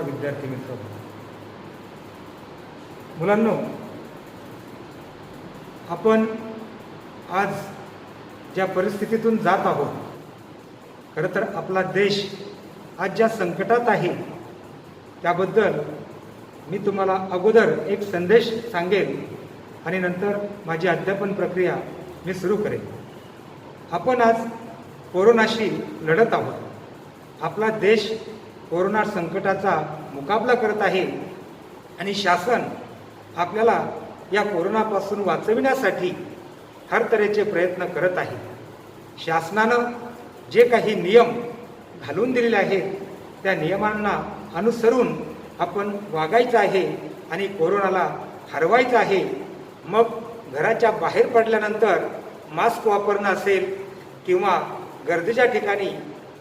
नमस्कार विद्यार्थी मित्र मुलांनो आपण आज ज्या परिस्थितीतून जात आहोत खरं तर आपला देश आज ज्या संकटात आहे त्याबद्दल मी तुम्हाला अगोदर एक संदेश सांगेन आणि नंतर माझी अध्यापन प्रक्रिया मी सुरू करेन. आपण आज कोरोनाशी लढत आहोत. आपला देश कोरोना संकटाचा मुकाबला करत आहे. आणि शासन आपल्याला या कोरोनापासून वाचविण्यासाठी हर तऱ्हेचे प्रयत्न करत आहे. शासनानं जे काही नियम घालून दिलेले आहेत त्या नियमांना अनुसरून आपण वागायचं आहे आणि कोरोनाला हरवायचं आहे. मग घराच्या बाहेर पडल्यानंतर मास्क वापरणं असेल किंवा गर्दीच्या ठिकाणी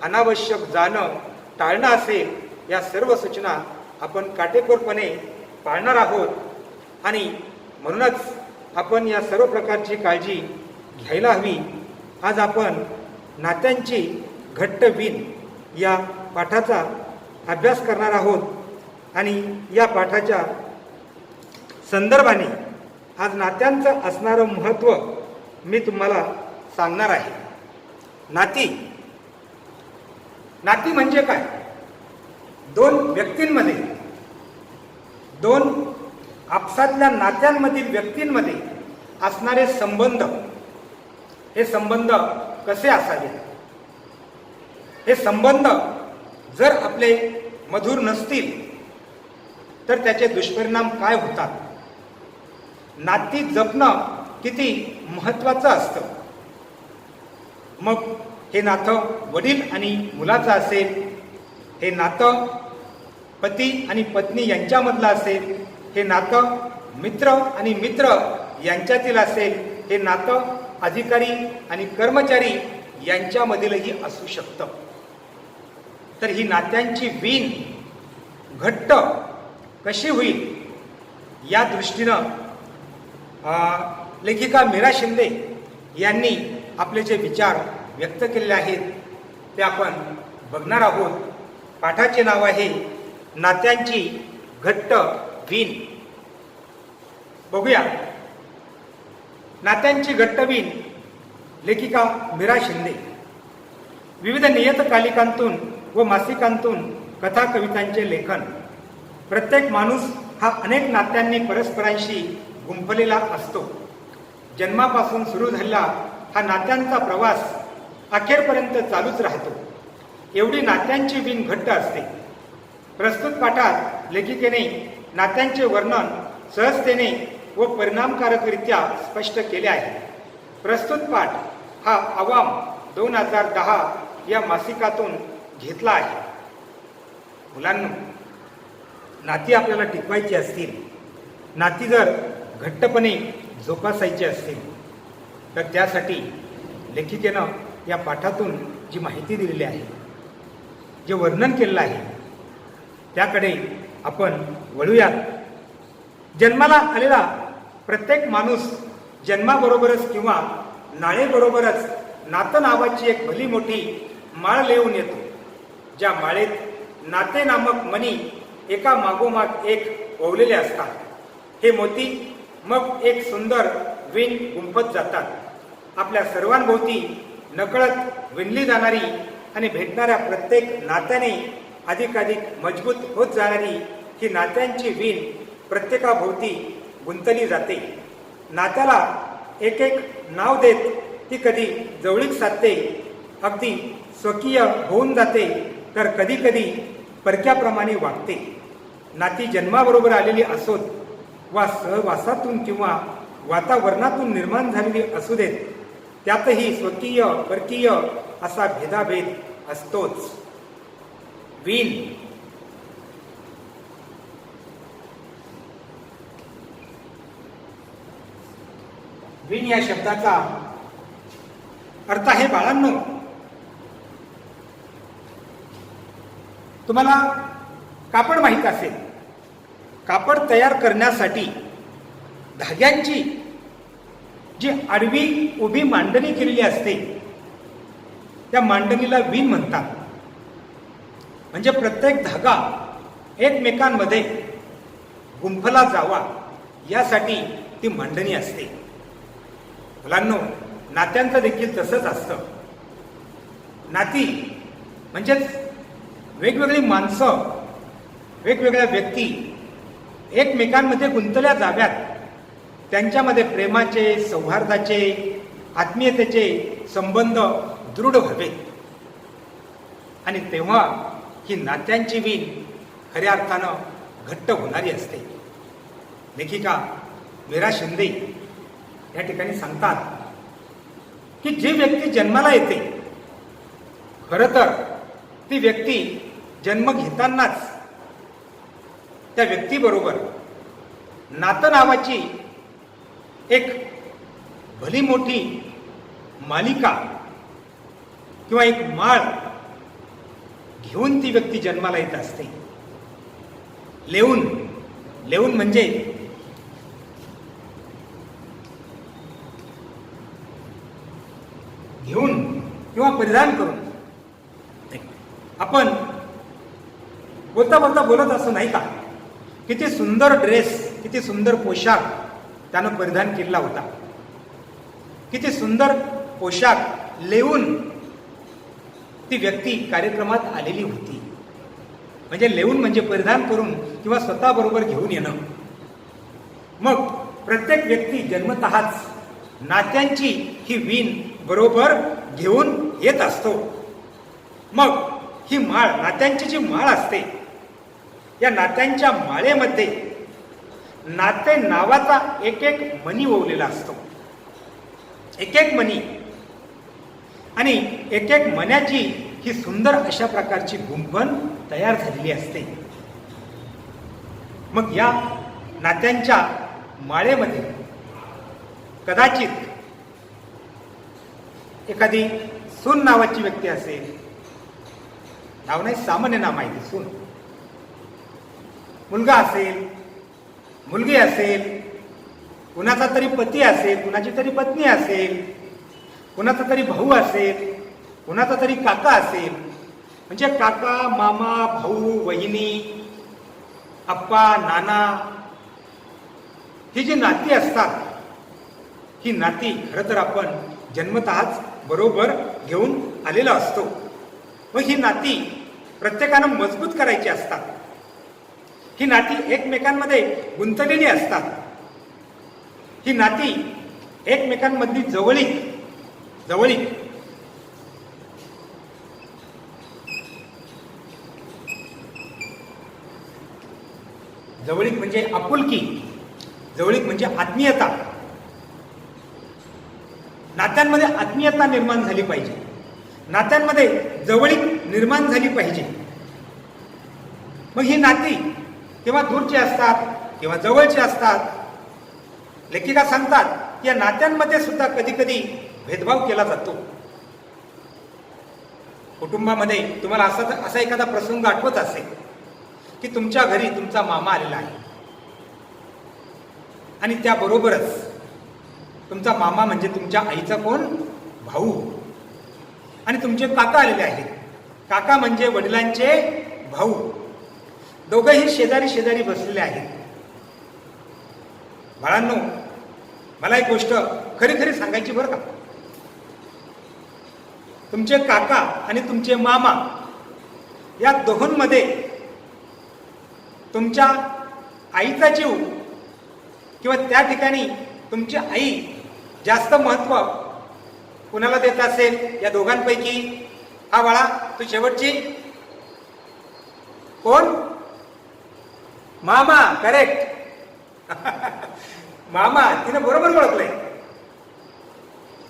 अनावश्यक जाणं टाळणं असेल या सर्व सूचना आपण काटेकोरपणे पाळणार आहोत. आणि म्हणूनच आपण या सर्व प्रकारची काळजी घ्यायला हवी. आज आपण नात्यांची घट्ट विण या पाठाचा अभ्यास करणार आहोत. आणि या पाठाच्या संदर्भाने आज नात्यांचं असणारं महत्त्व मी तुम्हाला सांगणार आहे. नाती नाती म्हणजे काय? दोन व्यक्तींमध्ये दोन आपसातल्या नात्यांमधील व्यक्तींमध्ये असणारे संबंध हे संबंध कसे असावे? हे संबंध जर आपले मधुर नसतील तर त्याचे दुष्परिणाम काय होतात? नाती जपणं किती महत्त्वाचं असतं? मग हे नातं वडील आणि मुलाचं असेल हे नातं पती आणि पत्नी यांच्यामधलं असेल हे नातं मित्र आणि मित्र यांच्यातील असेल हे नातं अधिकारी आणि कर्मचारी यांच्यामधीलही असू शकतं. तर ही नात्यांची वीण घट्ट कशी होईल या दृष्टीनं लेखिका मीरा शिंदे यांनी आपले जे विचार व्यक्त केलेले आहेत ते आपण बघणार आहोत. पाठाचे नाव आहे नात्यांची घट्ट वीण. बघूया. नात्यांची घट्ट वीण लेखिका मीरा शिंदे. विविध नियतकालिकांतून व मासिकांतून कथा कवितांचे लेखन. प्रत्येक माणूस हा अनेक नात्यांनी परस्परांशी गुंफलेला असतो. जन्मापासून सुरू झालेला हा नात्यांचा प्रवास अखेरपर्यंत चालूच राहतो. एवढी नात्यांची बिन घट्ट असते. प्रस्तुत पाठात लेखिकेने नात्यांचे वर्णन सहजतेने व परिणामकारकरित्या स्पष्ट केले आहे. प्रस्तुत पाठ हा आवाम दोन हजार दहा या मासिकातून घेतला आहे. मुलांना नाती आपल्याला टिकवायची असतील. नाती जर घट्टपणे जोपासायची असतील तर त्यासाठी लेखिकेनं या पाठातून जी माहिती दिलेली आहे जे वर्णन केलेलं आहे त्याकडे आपण वळूयात. जन्माला आलेला प्रत्येक माणूस जन्माबरोबरच किंवा नाळेबरोबरच नातं नावाची एक भली मोठी माळ लिहून येतो ज्या माळेत नाते नामक मणी एका मागोमाग एक ओवलेले असतात. हे मोती मग एक सुंदर विण गुंफत जातात. आपल्या सर्वांभोवती नकळत विणली जाणारी आणि भेटणाऱ्या प्रत्येक नात्याने अधिकाधिक मजबूत होत जाणारी ही नात्यांची वीण प्रत्येकाभोवती गुंतली जाते. नात्याला एक एक नाव देत ती कधी जवळीक साधते अगदी स्वकीय होऊन जाते तर कधी कधी परक्याप्रमाणे वागते. नाती जन्माबरोबर आलेली असोत वा सहवासातून किंवा वातावरणातून निर्माण झालेली असू देत त्यातही स्वकीय परकीय असा भेदाभेद असतोच. विण विण या शब्दाचा अर्थ आहे बाळांनो. तुम्हाला कापड माहीत असेल. कापड तयार करण्यासाठी धाग्यांची जी आडवी उभी मांडणी केलेली असते त्या मांडणीला विण म्हणतात. म्हणजे प्रत्येक धागा एकमेकांमध्ये गुंफला जावा यासाठी ती मांडणी असते. मुलांनो नात्यांचं देखील तसंच असतं. नाती म्हणजेच वेगवेगळी माणसं वेगवेगळ्या व्यक्ती एकमेकांमध्ये गुंतल्या जाव्यात त्यांच्यामध्ये प्रेमाचे सौहार्दाचे आत्मीयतेचे संबंध दृढ व्हावेत. आणि तेव्हा ही नात्यांची वीण खऱ्या अर्थानं घट्ट होणारी असते. लेखिका मीरा शिंदे या ठिकाणी सांगतात की जी व्यक्ती जन्माला येते खरं तर ती व्यक्ती जन्म घेतानाच त्या व्यक्तीबरोबर नातं नावाची एक भली मोठी मालिका किंवा एक माळ घेऊन ती व्यक्ती जन्माला येत असते. लेऊन लेऊन म्हणजे घेऊन किंवा परिधान करून. आपण बोलता बोलता बोलत असं नाही का? किती सुंदर ड्रेस किती सुंदर पोशाख त्यानं परिधान केलेला होता. किती सुंदर पोशाख लेऊन ती व्यक्ती कार्यक्रमात आलेली होती. म्हणजे लेऊन म्हणजे परिधान करून किंवा स्वतःबरोबर घेऊन येणं. मग प्रत्येक व्यक्ती जन्मतःच नात्यांची ही वीण बरोबर घेऊन येत असतो. मग ही माळ नात्यांची जी माळ असते या नात्यांच्या माळेमध्ये नाते नावाचा एक एक मनी ओवलेला असतो. एक एक मणी. आणि एक एक मण्याची ही सुंदर अशा प्रकारची गुंफण तयार झालेली असते. मग या नात्यांच्या माळेमध्ये कदाचित एखादी सून नावाची व्यक्ती असेल. नाव नाही सामान्य नाम आहे ते सून. मुलगा असेल मुलगी असेल कुणाचा तरी पती असेल कुणाची तरी पत्नी असेल कुणाचा तरी भाऊ असेल कुणाचा तरी काका असेल म्हणजे काका मामा भाऊ वहिनी अप्पा नाना ही जी नाती असतात ही नाती खरं तर आपण जन्मतःच बरोबर घेऊन आलेलो असतो. व ही नाती प्रत्येकानं मजबूत करायची असतात. ही नाती एकमेकांमध्ये गुंतलेली असतात. ही नाती एकमेकांमधली जवळीक जवळीक. जवळीक म्हणजे आपुलकी जवळीक म्हणजे आत्मीयता. नात्यांमध्ये आत्मीयता निर्माण झाली पाहिजे. नात्यांमध्ये जवळीक निर्माण झाली पाहिजे. मग ही नाती किंवा दूरचे असतात किंवा जवळचे असतात लेखिका सांगतात की या नात्यांमध्ये सुद्धा कधी कधी भेदभाव केला जातो. कुटुंबामध्ये तुम्हाला असा असा एखादा प्रसंग आठवत असेल की तुमच्या घरी तुमचा मामा आलेला आहे. आणि त्याबरोबरच तुमचा मामा म्हणजे तुमच्या आईचा कोण? भाऊ. आणि तुमचे काका आलेले आहेत. काका म्हणजे वडिलांचे भाऊ. दोघंही शेजारी शेजारी बसलेले आहेत. बाळांनो मला एक गोष्ट खरी खरी सांगायची बरं का? तुमचे काका आणि तुमचे मामा या दोघांमध्ये तुमच्या आईचा जीव किंवा त्या ठिकाणी तुमची आई जास्त महत्त्व कुणाला देत असेल या दोघांपैकी? हा बाळा तू शेवटची? कोण? मामा करेक्ट मामा तिने बरोबर ओळखलंय.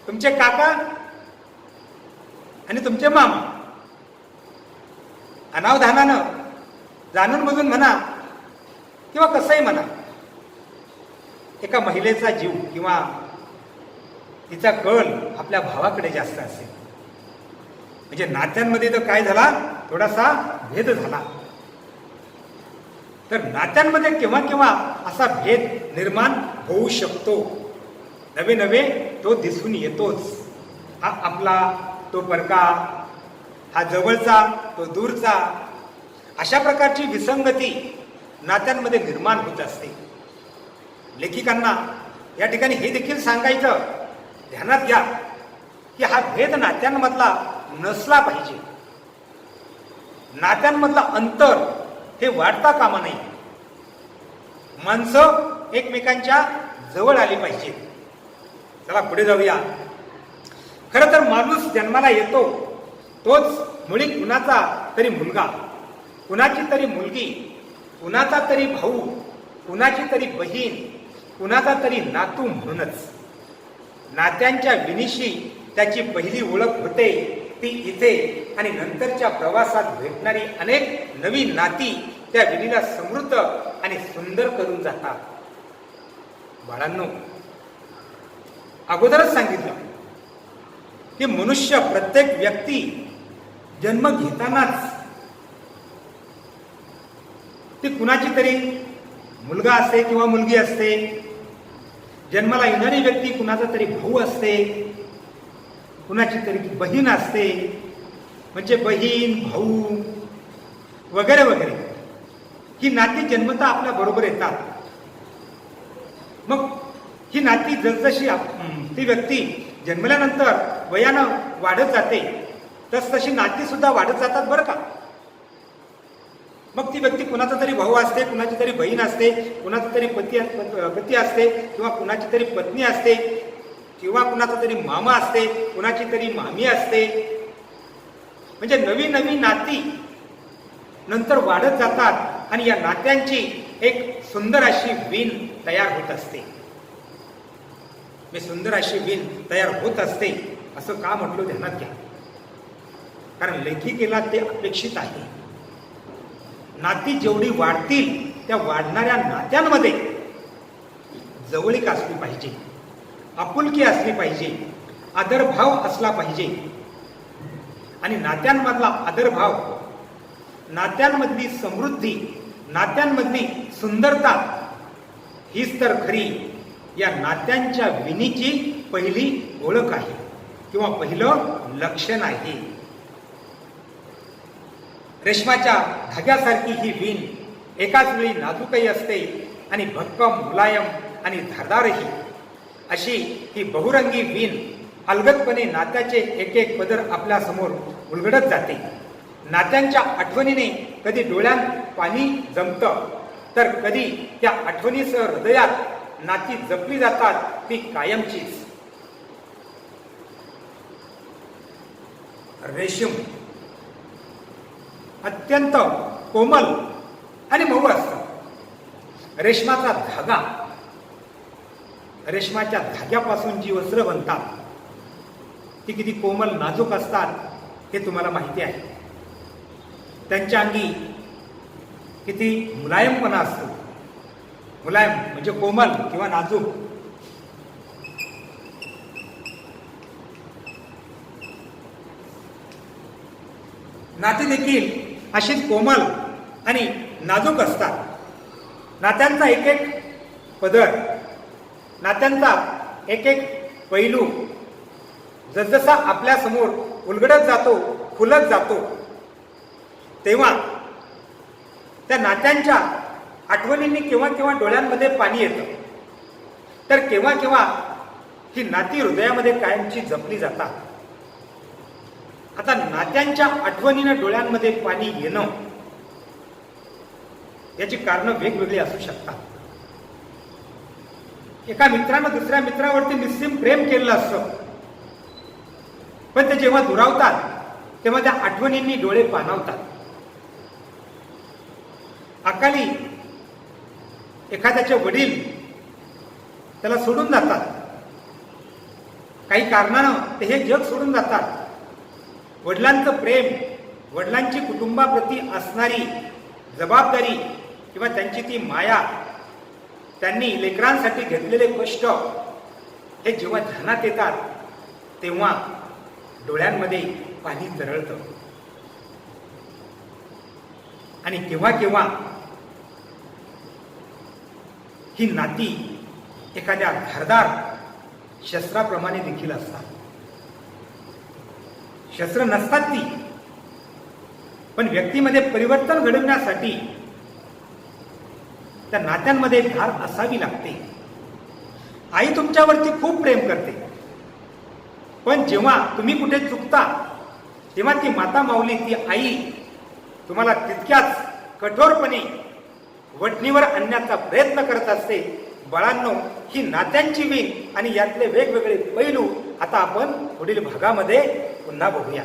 तुमचे काका आणि तुमचे मामा. अनावधानानं जाणून बुजून म्हणा किंवा कसंही म्हणा एका महिलेचा जीव किंवा तिचा कल आपल्या भावाकडे जास्त असेल. म्हणजे नात्यांमध्ये तर काय झाला? थोडासा भेद झाला. तर नात्यांमध्ये केव्हा केव्हा असा भेद निर्माण होऊ शकतो. नवे नवे तो दिसून येतोच. हा आपला तो परका हा जवळचा तो दूरचा अशा प्रकारची विसंगती नात्यांमध्ये निर्माण होत असते. लेखिकांना या ठिकाणी हे देखील सांगायचं ध्यानात घ्या की हा भेद नात्यांमधला नसला पाहिजे. नात्यांमधला अंतर हे वाढता कामा नये माणसं एकमेकांच्या जवळ आली पाहिजेत. चला पुढे जाऊया. खरं तर माणूस जन्माला येतो तोच मुळी कुणाचा तरी मुलगा कुणाची तरी मुलगी कुणाचा तरी भाऊ कुणाची तरी बहीण कुणाचा तरी नातू म्हणूनच. नात्यांच्या विनिशी त्याची पहिली ओळख होते. ती इथे आणि नंतरच्या प्रवासात भेटणारी अनेक नवी नाती त्या विणीला समृद्ध आणि सुंदर करून जातात. बाळांनो अगोदरच सांगितलं की मनुष्य प्रत्येक व्यक्ती जन्म घेतानाच ती कुणाची तरी मुलगा असते किंवा मुलगी असते जन्माला येणारी व्यक्ती कुणाचा तरी भाऊ असते कुणाची तरी बहीण असते म्हणजे बहीण भाऊ वगैरे वगैरे ही नाती जन्मता आपल्या बरोबर येतात. मग ही नाती जसजशी आप- ती व्यक्ती जन्मल्यानंतर वयानं वाढत जाते तस तशी नाती सुद्धा वाढत जातात बरं का? मग ती व्यक्ती कुणाचा तरी भाऊ असते कुणाची तरी बहीण असते कुणाचा तरी पती पती असते किंवा कुणाची तरी पत्नी असते किंवा कुणाचा तरी मामा असते कुणाची तरी मामी असते. म्हणजे नवीन नवीन नाती नंतर वाढत जातात आणि या नात्यांची एक सुंदर अशी विण तयार होत असते. मी सुंदर अशी विण तयार होत असते असं का म्हटलं ध्यानात घ्या. कारण लेखिकेला ते अपेक्षित आहे. नाती जेवढी वाढतील त्या वाढणाऱ्या नात्यांमध्ये जवळीक असली पाहिजे. आपुलकी असली पाहिजे आदरभाव असला पाहिजे. आणि नात्यांमधला आदरभाव नात्यांमधली समृद्धी नात्यांमधली सुंदरता हीच तर खरी या नात्यांच्या विणीची पहिली ओळख आहे किंवा पहिलं लक्षण आहे रेशमाच्या धाग्यासारखी ही विण एकाच वेळी नाजूकही असते आणि भक्कम मुलायम आणि धारदारही. अशी ही बहुरंगी वीण अलगदपणे नात्याचे एक एक पदर आपल्यासमोर उलगडत जाते. नात्यांच्या आठवणीने कधी डोळ्यात पाणी जमतं तर कधी त्या आठवणीसह हृदयात नाती जपली जातात ती कायमचीच. रेशीम अत्यंत कोमल आणि मऊ असतं. रेशमाचा धागा रेशमाच्या धाग्यापासून जी वस्त्र बनतात ती किती कोमल नाजूक असतात हे तुम्हाला माहिती आहे. त्यांच्या अंगी किती मुलायमपणा असतो. मुलायम म्हणजे कोमल किंवा नाजूक. नाती देखील अशीच कोमल आणि नाजूक असतात. नात्यांचा एक एक पदर नात्यांचा एक एक पैलू जसजसा आपल्यासमोर उलगडत जातो फुलत जातो तेव्हा त्या नात्यांच्या आठवणींनी केव्हा केव्हा डोळ्यांमध्ये पाणी येतं. तर केव्हा केव्हा ही नाती हृदयामध्ये कायमची जपली जातात. आता नात्यांच्या आठवणीनं डोळ्यांमध्ये पाणी येणं याची कारणं वेगवेगळी असू शकतात. एका मित्रानं दुसऱ्या मित्रावरती निस्सीम प्रेम केलेलं असतं. पण ते जेव्हा दुरावतात तेव्हा त्या आठवणींनी डोळे पानावतात अकाली एखाद्याचे वडील त्याला सोडून जातात. काही कारणानं ते हे जग सोडून जातात. वडिलांचं प्रेम वडिलांची कुटुंबाप्रती असणारी जबाबदारी किंवा त्यांची ती माया त्यांनी लेकरांसाठी घेतलेले कष्ट हे जेव्हा ध्यानात येतात तेव्हा डोळ्यांमध्ये पाणी तरळतं. आणि केव्हा केव्हा ही नाती एखाद्या धारदार शस्त्राप्रमाणे देखील असतात. शस्त्र नसतात ती पण व्यक्तीमध्ये परिवर्तन घडवण्यासाठी त्या नात्यांमध्ये एक धार असावी लागते. आई तुमच्यावरती खूप प्रेम करते. पण जेव्हा तुम्ही कुठे चुकता तेव्हा ती माता माऊली ती आई तुम्हाला तितक्याच कठोरपणे वटणीवर आणण्याचा प्रयत्न करत असते. बाळांनो ही नात्यांची वीण आणि यातले वेगवेगळे पैलू आता आपण पुढील भागामध्ये पुन्हा बघूया.